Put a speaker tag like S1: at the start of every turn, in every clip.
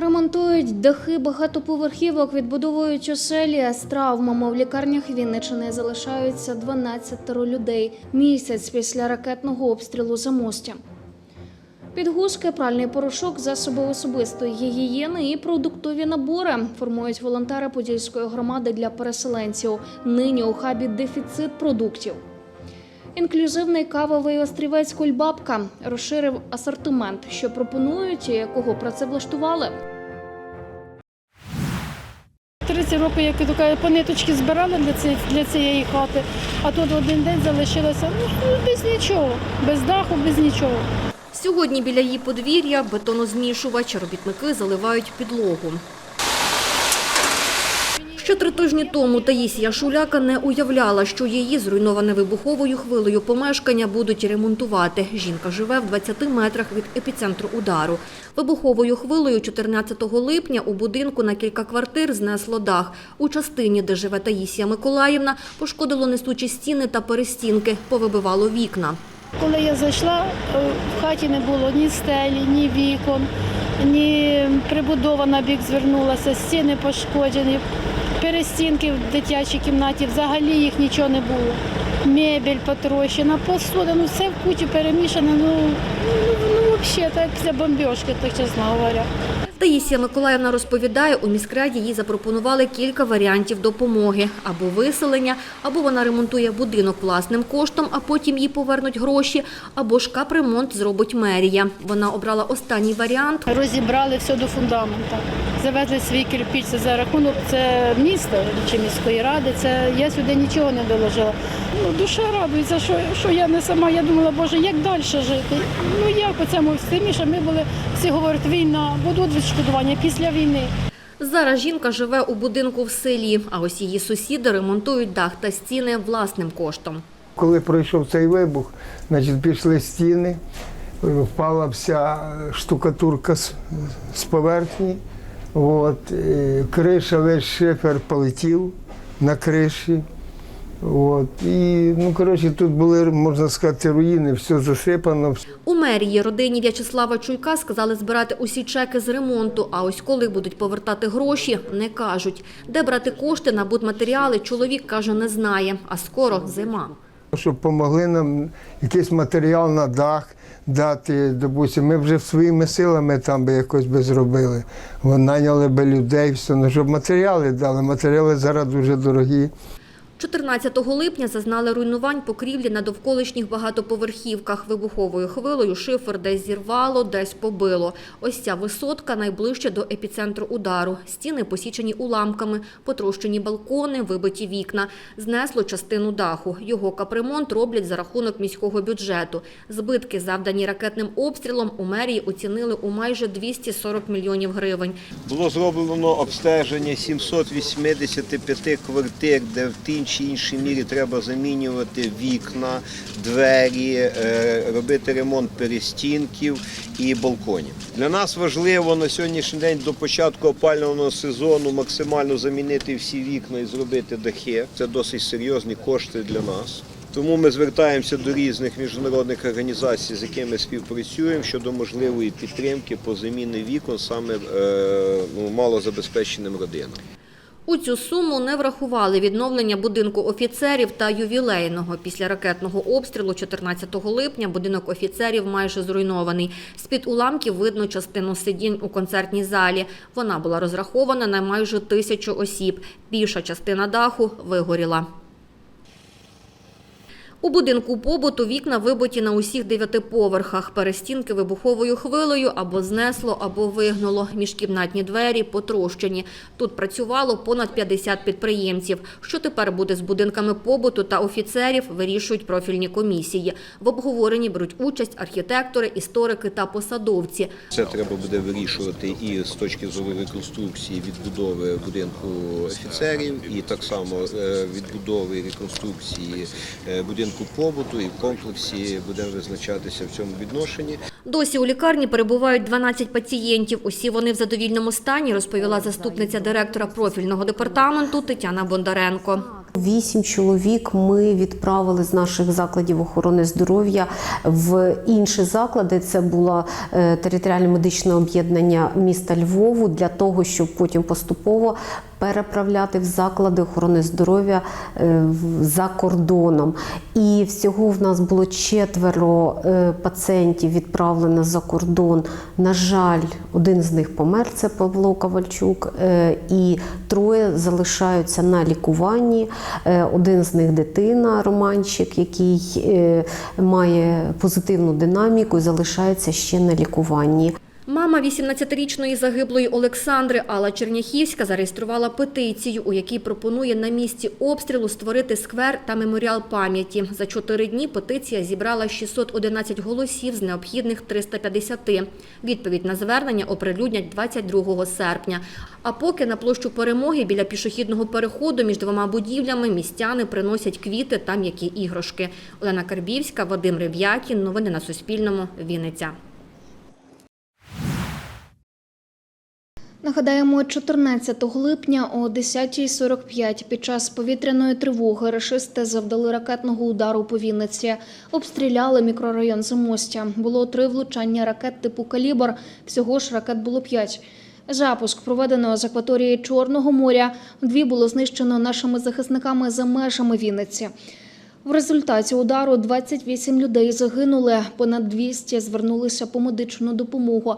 S1: Ремонтують дахи багатоповерхівок, відбудовують оселі. З травмами в лікарнях Вінничини залишаються 12 людей місяць після ракетного обстрілу Замостя. Підгузки, пральний порошок, засоби особистої гігієни і продуктові набори формують волонтери Подільської громади для переселенців. Нині у хабі дефіцит продуктів. Інклюзивний кавовий острівець Кульбабка розширив асортимент, що пропонують і якого працевлаштували.
S2: 30 років, як кажуть, по ниточки збирали для цієї, для цієї хати, а тут один день залишилося ну, без нічого, без даху, без нічого.
S3: Сьогодні біля її подвір'я бетонозмішувач, робітники заливають підлогу. Ще три тижні тому Таїсія Шуляка не уявляла, що її зруйноване вибуховою хвилею помешкання будуть ремонтувати. Жінка живе в 20 метрах від епіцентру удару. Вибуховою хвилею 14 липня у будинку на кілька квартир знесло дах. У частині, де живе Таїсія Миколаївна, пошкодило несучі стіни та перестінки, повибивало вікна.
S2: Коли я зайшла, е, в хаті не було ні стелі, ні вікон, ні прибудова на бік звернулася, стіни пошкоджені, перестінки в дитячій кімнаті, взагалі їх нічого не було. Мебель потрощена, посуда, ну все в кучу перемішане, ну, ну, ну взагалі, так після бомбіжки, так чесно говоря.
S3: Таїсія Миколаївна розповідає, у міськраді їй запропонували кілька варіантів допомоги. Або виселення, або вона ремонтує будинок власним коштом, а потім їй повернуть гроші, або ж капремонт зробить мерія. Вона обрала останній варіант.
S2: Розібрали все до фундамента. Завезли свій кирпіч, за рахунок це міста чи міської ради. Це я сюди нічого не доложила. Ну, душа радується, що, що я не сама. Я думала, боже, як далі жити? Ну як у цьому всімі, що ми були, всі говорять, війна, будуть відшкодування після війни.
S3: Зараз жінка живе у будинку в селі, а ось її сусіди ремонтують дах та стіни власним коштом.
S4: Коли пройшов цей вибух, значить, пішли стіни, впала вся штукатурка з, з поверхні. От, криша, весь шифер полетів на криші. От, і, ну, коротше, тут були, можна сказати, руїни, все засипано.
S3: У мерії родині В'ячеслава Чуйка сказали збирати усі чеки з ремонту, а ось коли будуть повертати гроші, не кажуть. Де брати кошти на будматеріали, чоловік каже, не знає, а скоро зима.
S4: Щоб допомогли нам якийсь матеріал на дах дати, допустим, ми вже своїми силами там би якось би зробили. Вон, Наняли би людей, все, ну, щоб матеріали дали. Матеріали зараз дуже дорогі.
S3: 14 липня зазнали руйнувань покрівлі на довколишніх багатоповерхівках. Вибуховою хвилою шифер десь зірвало, десь побило. Ось ця висотка найближче до епіцентру удару. Стіни посічені уламками, потрощені балкони, вибиті вікна. Знесло частину даху. Його капремонт роблять за рахунок міського бюджету. Збитки, завдані ракетним обстрілом, у мерії оцінили у майже 240 мільйонів гривень.
S5: Було зроблено обстеження 785 квартир, де в тій чи іншій мірі треба замінювати вікна, двері, е, робити ремонт перестінків і балконів. Для нас важливо на сьогоднішній день до початку опалювального сезону максимально замінити всі вікна і зробити дахи. Це досить серйозні кошти для нас. Тому ми звертаємося до різних міжнародних організацій, з якими співпрацюємо щодо можливої підтримки по заміні вікон саме е, ну, малозабезпеченим родинам.
S3: У цю суму не врахували відновлення будинку офіцерів та ювілейного. Після ракетного обстрілу 14 липня будинок офіцерів майже зруйнований. З-під уламків видно частину сидінь у концертній залі. Вона була розрахована на майже тисячу осіб. Більша частина даху вигоріла. У будинку побуту вікна вибиті на усіх дев'яти поверхах. Перестінки вибуховою хвилею або знесло, або вигнуло. Міжкімнатні двері потрощені. Тут працювало понад 50 підприємців. Що тепер буде з будинками побуту та офіцерів, вирішують профільні комісії. В обговоренні беруть участь архітектори, історики та посадовці.
S5: Це треба буде вирішувати і з точки зору реконструкції відбудови будинку офіцерів, і так само е, відбудови реконструкції е, будинку побуту, і в комплексі будемо визначатися в цьому відношенні.
S3: Досі у лікарні перебувають 12 пацієнтів. Усі вони в задовільному стані, розповіла заступниця директора профільного департаменту Тетяна Бондаренко.
S6: Вісім чоловік ми відправили з наших закладів охорони здоров'я в інші заклади. Це було е, територіальне медичне об'єднання міста Львову для того, щоб потім поступово переправляти в заклади охорони здоров'я е, за кордоном. І всього в нас було четверо е, пацієнтів відправлено за кордон. На жаль, один з них помер, це Павло Ковальчук, е, і троє залишаються на лікуванні. Один з них дитина, Романчик, який має позитивну динаміку і залишається ще на лікуванні.
S3: Мама 18-річної загиблої Олександри Алла Черняхівська зареєструвала петицію, у якій пропонує на місці обстрілу створити сквер та меморіал пам'яті. За чотири дні петиція зібрала 611 голосів з необхідних 350. Відповідь на звернення оприлюднять 22 серпня. А поки на площу перемоги біля пішохідного переходу між двома будівлями містяни приносять квіти та м'які іграшки. Олена Карбівська, Вадим Рев'якін. Новини на Суспільному. Вінниця.
S1: Нагадаємо, 14 липня о 10.45 під час повітряної тривоги рашисти завдали ракетного удару по Вінниці. Обстріляли мікрорайон Замостя. Було три влучання ракет типу «Калібр». Всього ж ракет було п'ять. Запуск проведено з акваторії Чорного моря. Дві було знищено нашими захисниками за межами Вінниці. В результаті удару 28 людей загинули, понад 200 звернулися по медичну допомогу.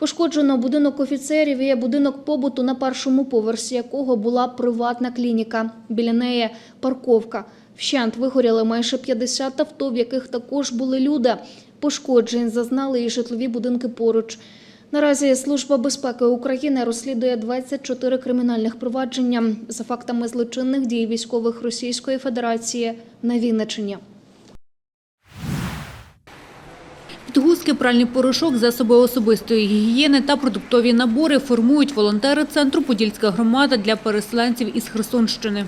S1: Пошкоджено будинок офіцерів і будинок побуту, на першому поверсі якого була приватна клініка. Біля неї парковка. Вщент вигоріли майже 50 авто, в яких також були люди. Пошкоджень зазнали і житлові будинки поруч. Наразі Служба безпеки України розслідує 24 кримінальних провадження за фактами злочинних дій військових Російської Федерації на Вінниччині.
S7: Підгузки, пральний порошок, засоби особистої гігієни та продуктові набори формують волонтери центру «Подільська громада» для переселенців із Херсонщини.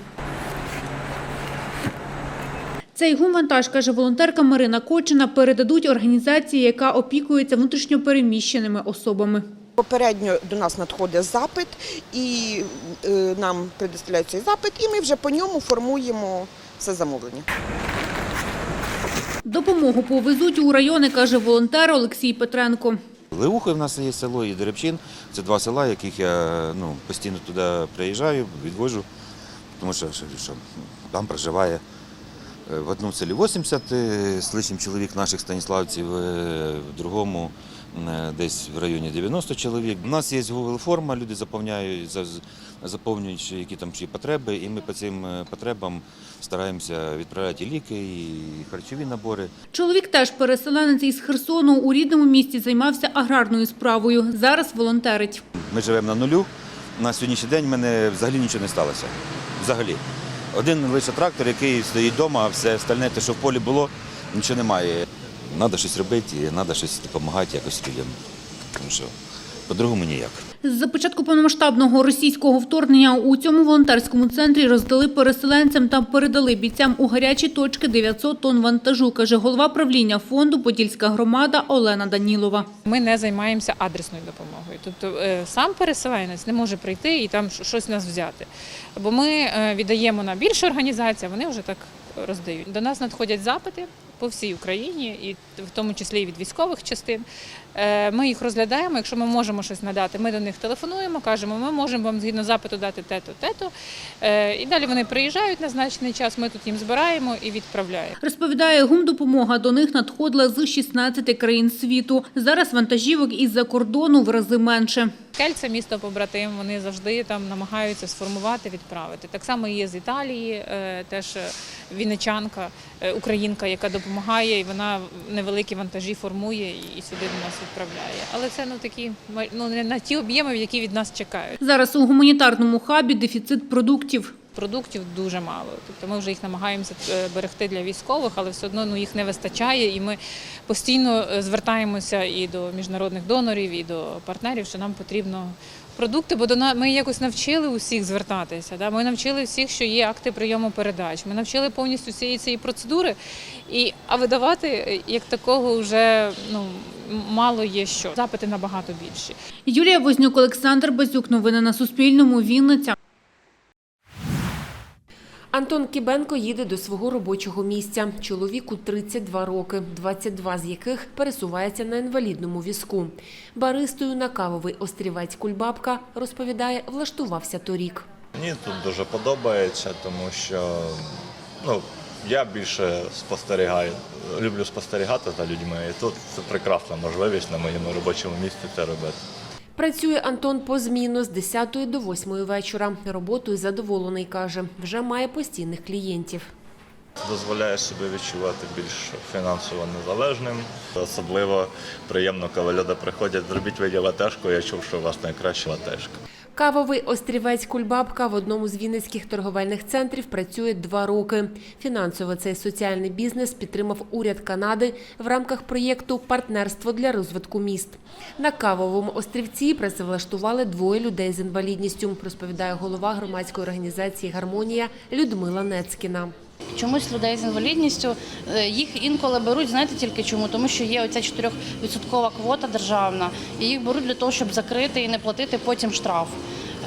S7: Цей гумвантаж, каже волонтерка Марина Кочина, передадуть організації, яка опікується внутрішньопереміщеними особами.
S8: Попередньо до нас надходить запит, і е, нам предоставляють запит, і ми вже по ньому формуємо все замовлення.
S7: Допомогу повезуть у райони, каже волонтер Олексій Петренко.
S9: Леухи в нас є село і Деребчин. Це два села, яких я ну, постійно туди приїжджаю, відвожу, тому що, що, там проживає е, в одному селі 80 е, з лишнім чоловік наших станіславців, е, в другому десь в районі 90 чоловік. У нас є Google форма, люди заповняють, заповнюють, які там чи потреби, і ми по цим е, потребам стараємося відправляти і ліки, і харчові набори.
S7: Чоловік теж переселенець із Херсону у рідному місті займався аграрною справою. Зараз волонтерить.
S9: Ми живемо на нулю. На сьогоднішній день в мене взагалі нічого не сталося. Взагалі. Один лише трактор, який стоїть вдома, а все остальне, те, що в полі було, нічого немає. Треба щось робити, і треба щось допомагати якось людям. Тому що по-другому ніяк.
S7: З початку повномасштабного російського вторгнення у цьому волонтерському центрі роздали переселенцям та передали бійцям у гарячі точки 900 тонн вантажу, каже голова правління фонду «Подільська громада» Олена Данілова.
S10: Ми не займаємося адресною допомогою. Тобто е, сам переселенець не може прийти і там щось нас взяти. Бо ми е, віддаємо на більше організацій, а вони вже так роздають. До нас надходять запити по всій Україні, і в тому числі і від військових частин. Е, Ми їх розглядаємо. Якщо ми можемо щось надати, ми до них телефонуємо, кажемо, ми можемо вам згідно запиту дати те-то, те-то. Е, І далі вони приїжджають на значений час. Ми тут їм збираємо і відправляємо.
S7: Розповідає, гумдопомога до них надходила з 16 країн світу. Зараз вантажівок із-за кордону в рази менше.
S10: Кельце, місто побратим, вони завжди там намагаються сформувати, відправити. Так само є з Італії, е, теж е, вінничанка, е, українка, яка допомагає, і вона невеликі вантажі формує і сюди до нас відправляє. Але це ну такі ну не на ті об'єми, які від нас чекають.
S7: Зараз у гуманітарному хабі дефіцит продуктів.
S10: Продуктів дуже мало. Тобто ми вже їх намагаємося е, берегти для військових, але все одно ну, їх не вистачає. І ми постійно е, звертаємося і до міжнародних донорів, і до партнерів, що нам потрібно продукти, бо до на- ми якось навчили усіх звертатися. Да? Ми навчили всіх, що є акти прийому передач. Ми навчили повністю цієї цієї процедури. І, а видавати е, як такого вже ну, мало є що. Запити набагато більші.
S7: Юлія Вознюк, Олександр Базюк. Новини на Суспільному. Вінниця.
S6: Антон Кібенко їде до свого робочого місця. Чоловіку 32 роки, 22 з яких пересувається на інвалідному візку. Баристою на кавовий острівець Кульбабка, розповідає, влаштувався торік.
S11: Мені тут дуже подобається, тому що ну, я більше спостерігаю, люблю спостерігати за людьми, і тут це прекрасна можливість на моєму робочому місці це робити.
S6: Працює Антон позмінно з 10 до 8 вечора. Роботою задоволений, каже, вже має постійних клієнтів.
S11: Дозволяє себе відчувати більш фінансово незалежним. Особливо приємно, коли люди приходять, зробіть виді латешку, я чув, що у вас найкраща латешка.
S6: Кавовий острівець Кульбабка в одному з вінницьких торговельних центрів працює два роки. Фінансово цей соціальний бізнес підтримав уряд Канади в рамках проєкту Партнерство для розвитку міст. На кавовому острівці працевлаштували двоє людей з інвалідністю, розповідає голова громадської організації Гармонія Людмила Нецькіна.
S12: Чомусь людей з інвалідністю е, їх інколи беруть, знаєте тільки чому? Тому що є оця 4% квота державна, і їх беруть для того, щоб закрити і не платити потім штраф.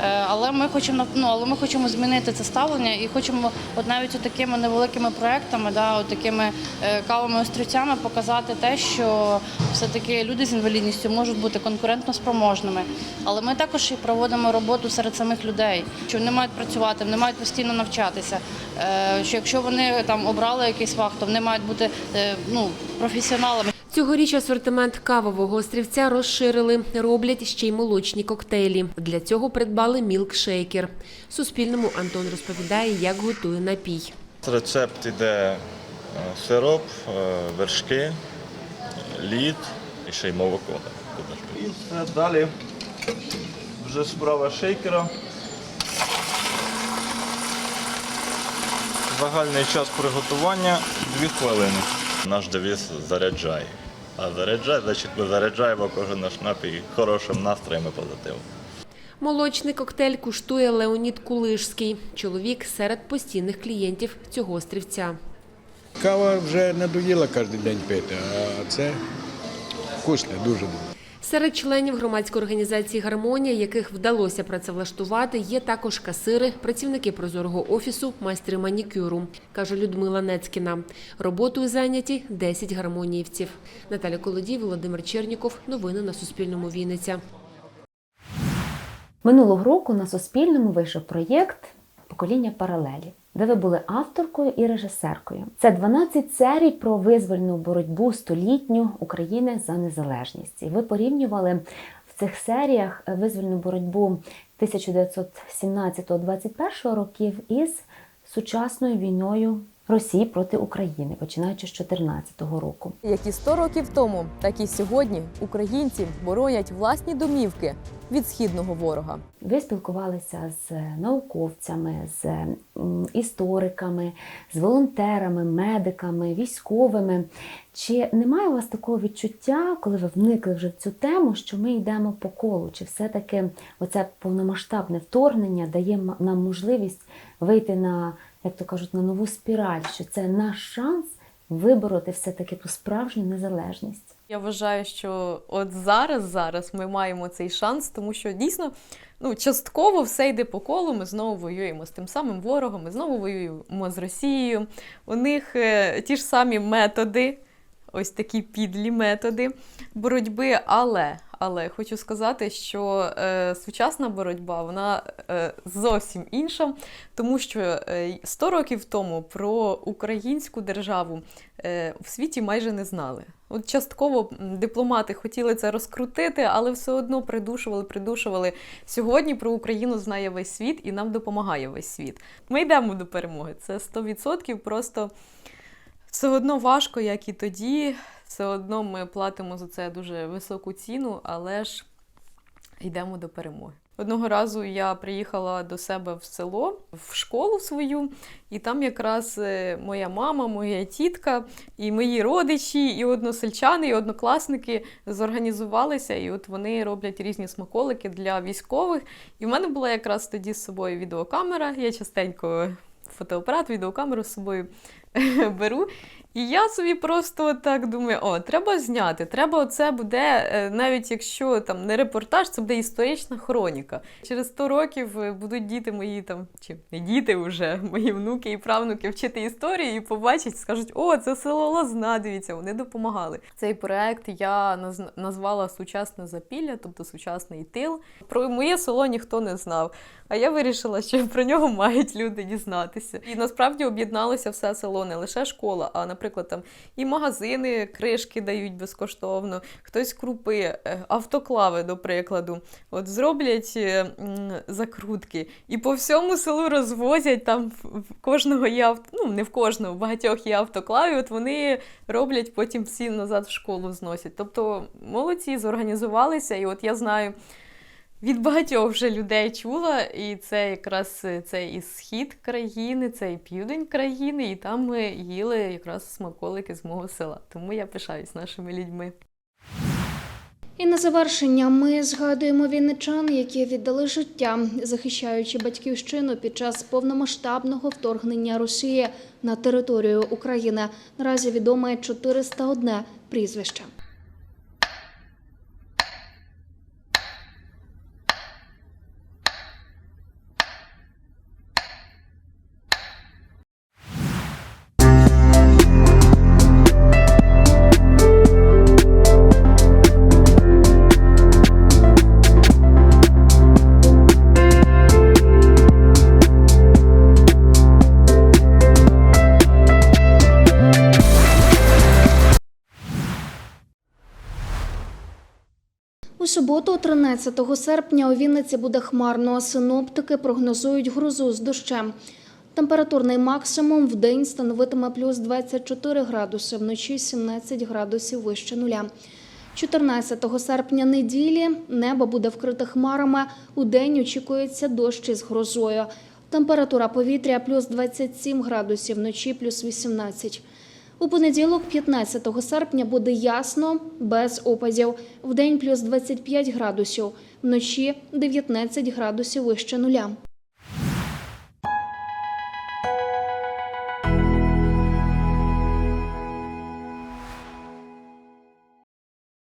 S12: Е, Але ми хочемо ну, але ми хочемо змінити це ставлення і хочемо от навіть такими невеликими проектами, да, от такими е, кавовими острівцями показати те, що все-таки люди з інвалідністю можуть бути конкурентно спроможними. Але ми також і проводимо роботу серед самих людей, що вони мають працювати, вони мають постійно навчатися. Е, Що якщо вони там обрали якийсь фах, то вони мають бути ну, професіоналами.
S6: Цьогоріч асортимент кавового острівця розширили, роблять ще й молочні коктейлі. Для цього придбали мілкшейкер. Суспільному Антон розповідає, як готує напій.
S11: Рецепт іде е, сироп, е, вершки, лід і ще й молоко. І далі вже справа шейкера. Загальний час приготування 2 хвилини. Наш девіз заряджай. А заряджай, значить ми заряджаємо кожен наш напій хорошим настроєм і позитивом.
S6: Молочний коктейль куштує Леонід Кулишський. Чоловік серед постійних клієнтів цього острівця.
S13: Кава вже надоїла кожен день пити, а це вкусне, дуже дуже.
S6: Серед членів громадської організації Гармонія, яких вдалося працевлаштувати, є також касири, працівники прозорого офісу, майстри манікюру, каже Людмила Нецькіна. Роботою зайняті 10 гармоніївців. Наталя Колодій, Володимир Черніков. Новини на Суспільному. Вінниця.
S14: Минулого року на Суспільному вийшов проєкт Покоління паралелі, де ви були авторкою і режисеркою. Це 12 серій про визвольну боротьбу столітню України за незалежність. І ви порівнювали в цих серіях визвольну боротьбу 1917-21 років із сучасною війною Росії проти України, починаючи з 2014 року.
S15: Як і 100 років тому, так і сьогодні українці боронять власні домівки від східного ворога.
S14: Ви спілкувалися з науковцями, з істориками, з волонтерами, медиками, військовими. Чи немає у вас такого відчуття, коли ви вникли вже в цю тему, що ми йдемо по колу? Чи все-таки оце повномасштабне вторгнення дає нам можливість вийти на, як то кажуть, на нову спіраль, що це наш шанс вибороти все-таки ту справжню незалежність?
S15: Я вважаю, що от зараз, зараз ми маємо цей шанс, тому що дійсно ну, частково все йде по колу. Ми знову воюємо з тим самим ворогом, ми знову воюємо з Росією. У них е, ті ж самі методи, ось такі підлі методи боротьби. Але, але хочу сказати, що е, сучасна боротьба вона е, зовсім інша, тому що е, 100 років тому про українську державу е, в світі майже не знали. От частково дипломати хотіли це розкрутити, але все одно придушували, придушували. Сьогодні про Україну знає весь світ і нам допомагає весь світ. Ми йдемо до перемоги. Це 100%. Просто все одно важко, як і тоді. Все одно ми платимо за це дуже високу ціну, але ж йдемо до перемоги. Одного разу я приїхала до себе в село, в школу свою, і там якраз е, моя мама, моя тітка, і мої родичі, і односельчани, і однокласники зорганізувалися, і от вони роблять різні смаколики для військових. І в мене була якраз тоді з собою відеокамера. Я частенько фотоапарат, відеокамеру з собою беру. І я собі просто так думаю: о, треба зняти. Треба це буде, е, навіть якщо там не репортаж, це буде історична хроніка. Через 100 років е, будуть діти мої там, чи не діти вже, мої внуки і правнуки вчити історію і побачать, скажуть, о, це село Лозна, дивіться, вони допомагали. Цей проект я наз- назвала Сучасне запілля, тобто сучасний тил. Про моє село ніхто не знав. А я вирішила, що про нього мають люди дізнатися. І насправді об'єдналося все село, не лише школа, а, наприклад, там і магазини, кришки дають безкоштовно, хтось крупи, е, автоклави, до прикладу. От зроблять е, закрутки і по всьому селу розвозять. Там в кожного є авто, ну не в кожного, в багатьох є автоклави. От вони роблять, потім всі назад в школу зносять. Тобто молодці зорганізувалися, і от я знаю. Від багатьох вже людей чула, і це якраз е, це і схід країни, це і південь країни, і там ми їли якраз смаколики з мого села. Тому я пишаюсь нашими людьми.
S1: І на завершення ми згадуємо вінничан, які віддали життя, захищаючи батьківщину під час повномасштабного вторгнення Росії на територію України. Наразі відоме 401 прізвище. Суботу, 13 серпня, у Вінниці буде хмарно. Синоптики прогнозують грозу з дощем. Температурний максимум в день становитиме плюс 24 градуси, вночі 17 градусів вище нуля. 14 серпня неділі небо буде вкрите хмарами. У день очікується дощ із грозою. Температура повітря плюс 27 градусів, вночі плюс 18. У понеділок, 15 серпня, буде ясно, без опадів. Вдень плюс 25 градусів, вночі 19 градусів вище нуля.